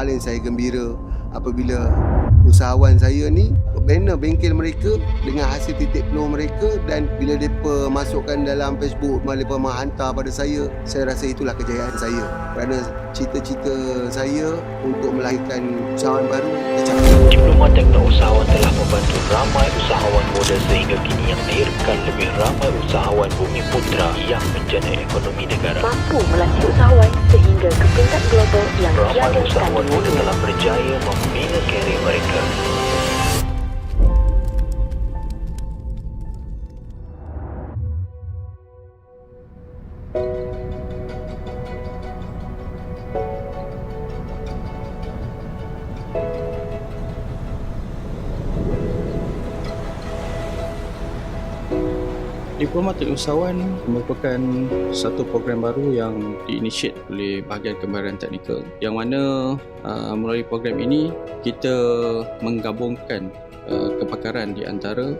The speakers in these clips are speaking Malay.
paling saya gembira apabila usahawan saya ni banner bengkel mereka dengan hasil titik peluang mereka dan bila mereka masukkan dalam Facebook mereka menghantar pada saya saya rasa itulah kejayaan saya kerana cita-cita saya untuk melahirkan usahawan baru tercapai Diploma Teknik Usahawan telah membantu ramai usahawan muda sehingga kini yang melahirkan lebih ramai usahawan bumi putra yang menjana ekonomi negara. mampu melatih usahawan sehingga ke peringkat global yang Ramai usahawan muda telah berjaya membina karier mereka. Diploma Teknik Usahawan merupakan satu program baru yang diinitiate oleh bahagian kembaran teknikal yang mana uh, melalui program ini kita menggabungkan uh, kepakaran di antara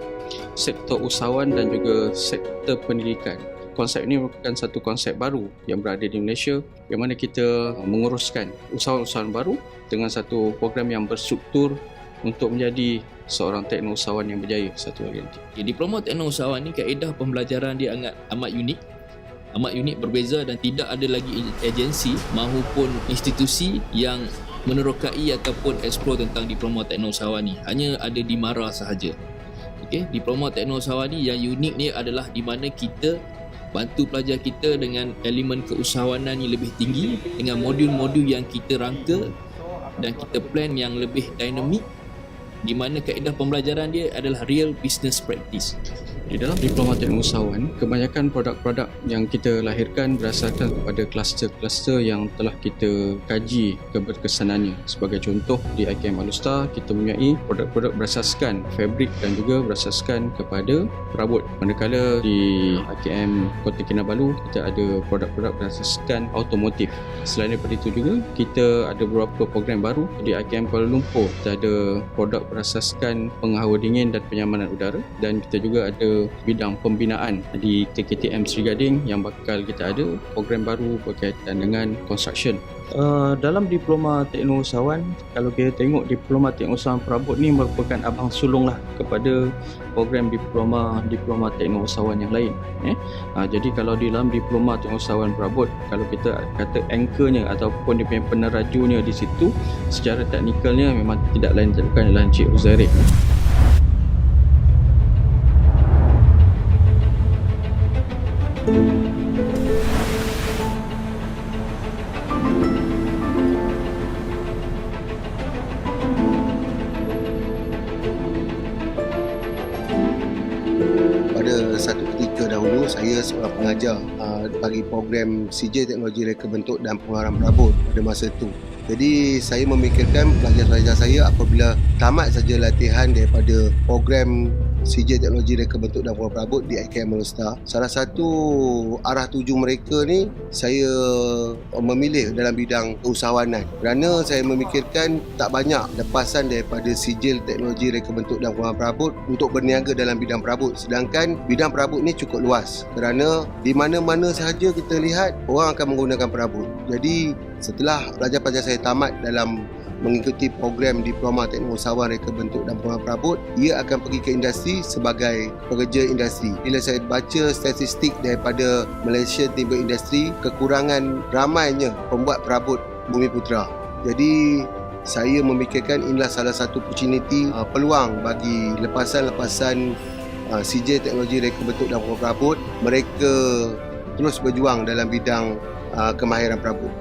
sektor usahawan dan juga sektor pendidikan. Konsep ini merupakan satu konsep baru yang berada di Malaysia yang mana kita menguruskan usahawan-usahawan baru dengan satu program yang berstruktur untuk menjadi seorang teknik usahawan yang berjaya satu hari nanti. Okay, diploma teknik usahawan ni kaedah pembelajaran dia amat amat unik. Amat unik berbeza dan tidak ada lagi agensi maupun institusi yang menerokai ataupun explore tentang diploma teknik usahawan ni. Hanya ada di MARA sahaja. Okey, diploma teknik usahawan ni yang unik ni adalah di mana kita bantu pelajar kita dengan elemen keusahawanan yang lebih tinggi dengan modul-modul yang kita rangka dan kita plan yang lebih dinamik di mana kaedah pembelajaran dia adalah real business practice. Di dalam diploma teknik usahawan, kebanyakan produk-produk yang kita lahirkan berdasarkan kepada kluster-kluster yang telah kita kaji keberkesanannya. Sebagai contoh, di IKM Alustar, kita mempunyai produk-produk berasaskan fabrik dan juga berasaskan kepada perabot. Manakala di IKM Kota Kinabalu, kita ada produk-produk berasaskan automotif. Selain daripada itu juga, kita ada beberapa program baru di IKM Kuala Lumpur. Kita ada produk berasaskan penghawa dingin dan penyamanan udara dan kita juga ada bidang pembinaan di KKTM Sri Gading yang bakal kita ada program baru berkaitan dengan construction. Uh, dalam diploma teknik usahawan, kalau kita tengok diploma teknik usahawan perabot ni merupakan abang sulung lah kepada program diploma diploma teknik usahawan yang lain. Eh? Uh, jadi kalau di dalam diploma teknik usahawan perabot, kalau kita kata anchornya ataupun dia punya penerajunya di situ, secara teknikalnya memang tidak lain bukan adalah Encik. Pada satu ketika dahulu saya seorang pengajar uh, bagi program CJ Teknologi Reka Bentuk dan Pengeluaran Perabot pada masa itu. Jadi saya memikirkan pelajar-pelajar saya apabila tamat saja latihan daripada program CJ Teknologi Reka Bentuk dan Pengeluaran Perabot di IKM Melostar. Salah satu arah tuju mereka ni saya memilih dalam bidang keusahawanan. Kerana saya memikirkan tak banyak lepasan daripada sijil teknologi reka bentuk dan pengeluaran perabot untuk berniaga dalam bidang perabot. Sedangkan bidang perabot ni cukup luas kerana di mana-mana sahaja kita lihat orang akan menggunakan perabot. Jadi setelah pelajar-pelajar saya tamat dalam mengikuti program Diploma Teknik Usahawan Reka Bentuk dan Pengeluaran Perabot, ia akan pergi ke industri sebagai pekerja industri. Bila saya baca statistik daripada Malaysia Timber Industry, kekurangan ramainya pembuat perabot Bumi Putra. Jadi saya memikirkan inilah salah satu opportunity uh, peluang bagi lepasan-lepasan uh, CJ Teknologi Reka Bentuk dan Perabot mereka terus berjuang dalam bidang uh, kemahiran perabot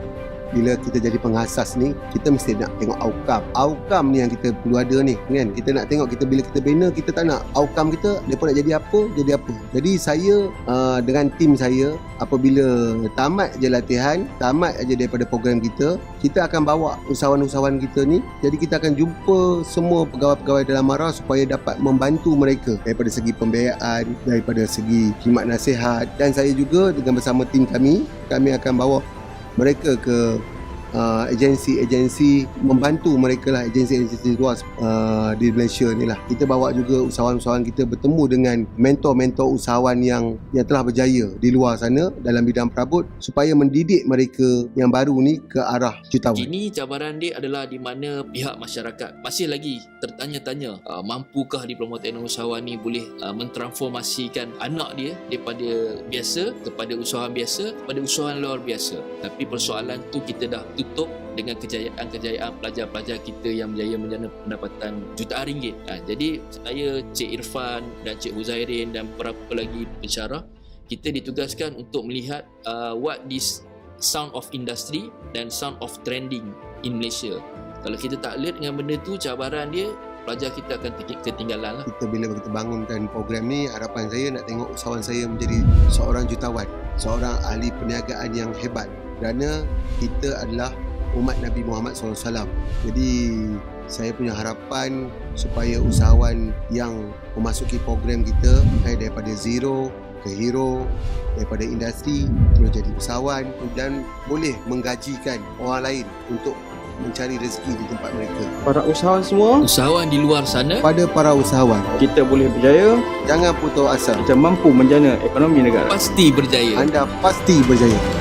bila kita jadi pengasas ni kita mesti nak tengok outcome. Outcome ni yang kita perlu ada ni kan? Kita nak tengok kita bila kita bina kita tak nak. Outcome kita mereka nak jadi apa jadi apa. Jadi saya uh, dengan tim saya apabila tamat je latihan tamat aja daripada program kita kita akan bawa usahawan-usahawan kita ni. Jadi kita akan jumpa semua pegawai-pegawai dalam MARA supaya dapat membantu mereka. Daripada segi pembiayaan daripada segi khidmat nasihat. Dan saya juga dengan bersama tim kami kami akan bawa mereka ke uh, agensi-agensi membantu mereka lah agensi-agensi luar uh, di Malaysia ni lah kita bawa juga usahawan-usahawan kita bertemu dengan mentor-mentor usahawan yang yang telah berjaya di luar sana dalam bidang perabot supaya mendidik mereka yang baru ni ke arah jutawan Kini cabaran dia adalah di mana pihak masyarakat masih lagi tertanya-tanya uh, mampukah diplomat teknologi usahawan ni boleh uh, mentransformasikan anak dia daripada biasa kepada usahawan biasa kepada usahawan luar biasa. Tapi persoalan tu kita dah tutup dengan kejayaan-kejayaan pelajar-pelajar kita yang berjaya menjana pendapatan jutaan ringgit. Ha, jadi saya, Cik Irfan dan Cik Huzairin dan beberapa lagi pensyarah kita ditugaskan untuk melihat uh, what this sound of industry dan sound of trending in Malaysia. Kalau kita tak alert dengan benda tu, cabaran dia pelajar kita akan ketinggalan lah. kita bila kita bangunkan program ni harapan saya nak tengok usahawan saya menjadi seorang jutawan seorang ahli perniagaan yang hebat kerana kita adalah umat Nabi Muhammad SAW jadi saya punya harapan supaya usahawan yang memasuki program kita eh, daripada zero ke hero daripada industri terus jadi usahawan dan boleh menggajikan orang lain untuk mencari rezeki di tempat mereka. Para usahawan semua, Usahawan di luar sana pada para usahawan kita boleh berjaya, jangan putus asa. Kita mampu menjana ekonomi negara. pasti berjaya. anda pasti berjaya